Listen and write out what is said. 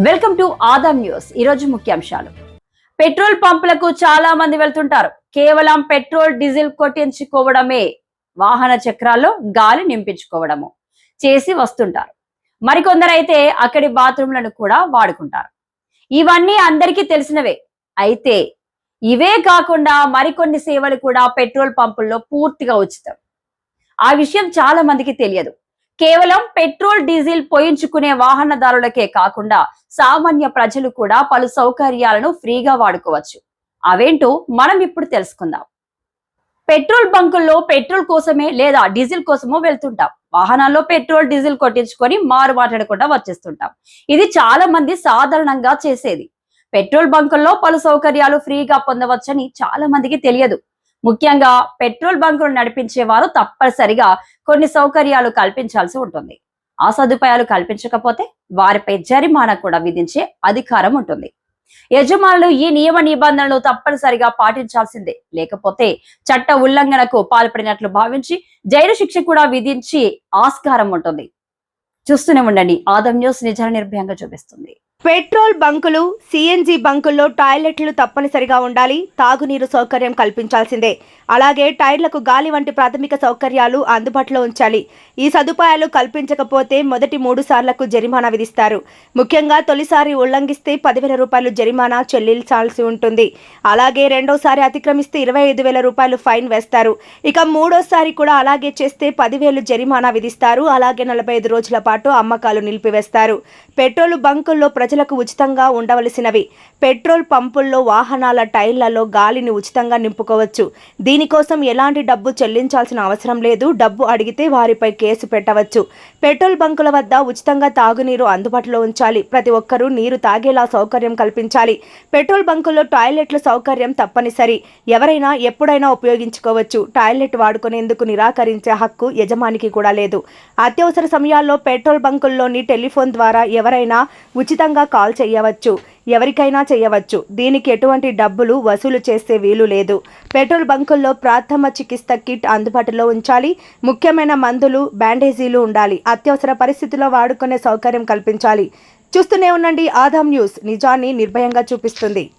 Welcome to Adam news. ఈరోజు ముఖ్యాంశాలు. Petrol పంపులకు చాలా మంది వెళ్తుంటారు. కేవలం పెట్రోల్ డీజిల్ కొట్టించుకోవడమే. వాహన చక్రాల్లో గాలి నింపించుకోవడము చేసి వస్తుంటారు. మరికొందరైతే అక్కడి బాత్రూంలను కూడా వాడుకుంటారు. ఇవన్నీ అందరికీ తెలిసినవే. అయితే ఇవే కాకుండా మరికొన్ని సేవలు కూడా పెట్రోల్ పంపుల్లో పూర్తిగా ఉచితం. ఆ విషయం చాలా మందికి తెలియదు. కేవలం పెట్రోల్ డీజిల్ పోయించుకునే వాహనదారులకే కాకుండా సామాన్య ప్రజలు కూడా పలు సౌకర్యాలను ఫ్రీగా వాడుకోవచ్చు. అవేంటో మనం ఇప్పుడు తెలుసుకుందాం. పెట్రోల్ బంకుల్లో పెట్రోల్ కోసమే లేదా డీజిల్ కోసమో వెళ్తుంటాం. వాహనాల్లో పెట్రోల్ డీజిల్ కొట్టించుకొని మారు మాట్లాడకుండా వచ్చేస్తుంటాం. ఇది చాలా మంది సాధారణంగా చేసేది. పెట్రోల్ బంకుల్లో పలు సౌకర్యాలు ఫ్రీగా పొందవచ్చని చాలా మందికి తెలియదు. ముఖ్యంగా పెట్రోల్ బంకులు నడిపించే వారు తప్పనిసరిగా కొన్ని సౌకర్యాలు కల్పించాల్సి ఉంటుంది. ఆ సదుపాయాలు కల్పించకపోతే వారిపై జరిమానా కూడా విధించే అధికారం ఉంటుంది. యజమానులు ఈ నియమ నిబంధనలు తప్పనిసరిగా పాటించాల్సిందే. లేకపోతే చట్ట ఉల్లంఘనకు పాల్పడినట్లు భావించి జైలు శిక్ష కూడా విధించి ఆస్కారం ఉంటుంది. చూస్తూనే ఉండండి. ఆదం న్యూస్ నిజ నిర్భయంగా చూపిస్తుంది. పెట్రోల్ బంకులు సిఎన్జి బంకుల్లో టాయిలెట్లు తప్పనిసరిగా ఉండాలి. తాగునీరు సౌకర్యం కల్పించాల్సిందే. అలాగే టైర్లకు గాలి వంటి ప్రాథమిక సౌకర్యాలు అందుబాటులో ఉంచాలి. ఈ సదుపాయాలు కల్పించకపోతే మొదటి మూడు సార్లకు జరిమానా విధిస్తారు. ముఖ్యంగా తొలిసారి ఉల్లంఘిస్తే పదివేల రూపాయలు జరిమానా చెల్లించాల్సి ఉంటుంది. అలాగే రెండోసారి అతిక్రమిస్తే ఇరవై ఐదు వేల రూపాయలు ఫైన్ వేస్తారు. ఇక మూడోసారి కూడా అలాగే చేస్తే పదివేలు జరిమానా విధిస్తారు. అలాగే నలభై ఐదు రోజుల పాటు అమ్మకాలు నిలిపివేస్తారు. పెట్రోల్ బంకుల్లో ప్రజలకు ఉచితంగా ఉండవలసినవి. పెట్రోల్ పంపుల్లో వాహనాల టైర్లలో గాలిని ఉచితంగా నింపుకోవచ్చు. దీనికోసం ఎలాంటి డబ్బు చెల్లించాల్సిన అవసరం లేదు. డబ్బు అడిగితే వారిపై కేసు పెట్టవచ్చు. పెట్రోల్ బంకుల వద్ద ఉచితంగా తాగునీరు అందుబాటులో ఉంచాలి. ప్రతి ఒక్కరూ నీరు తాగేలా సౌకర్యం కల్పించాలి. పెట్రోల్ బంకుల్లో టాయిలెట్ల సౌకర్యం తప్పనిసరి. ఎవరైనా ఎప్పుడైనా ఉపయోగించుకోవచ్చు. టాయిలెట్ వాడుకునేందుకు నిరాకరించే హక్కు యజమానికి కూడా లేదు. అత్యవసర సమయాల్లో పెట్రోల్ బంకుల్లోని టెలిఫోన్ ద్వారా ఎవరైనా ఉచితంగా కాల్ చేయవచ్చు. ఎవరికైనా చేయవచ్చు. దీనికి ఎటువంటి డబ్బులు వసూలు చేసే వీలు లేదు. పెట్రోల్ బంకుల్లో ప్రాథమ చికిత్స కిట్ అందుబాటులో ఉంచాలి. ముఖ్యమైన మందులు బ్యాండేజీలు ఉండాలి. అత్యవసర పరిస్థితుల్లో వాడుకునే సౌకర్యం కల్పించాలి. చూస్తూనే ఉండండి ఆదాం న్యూస్. నిజాన్ని నిర్భయంగా చూపిస్తుంది.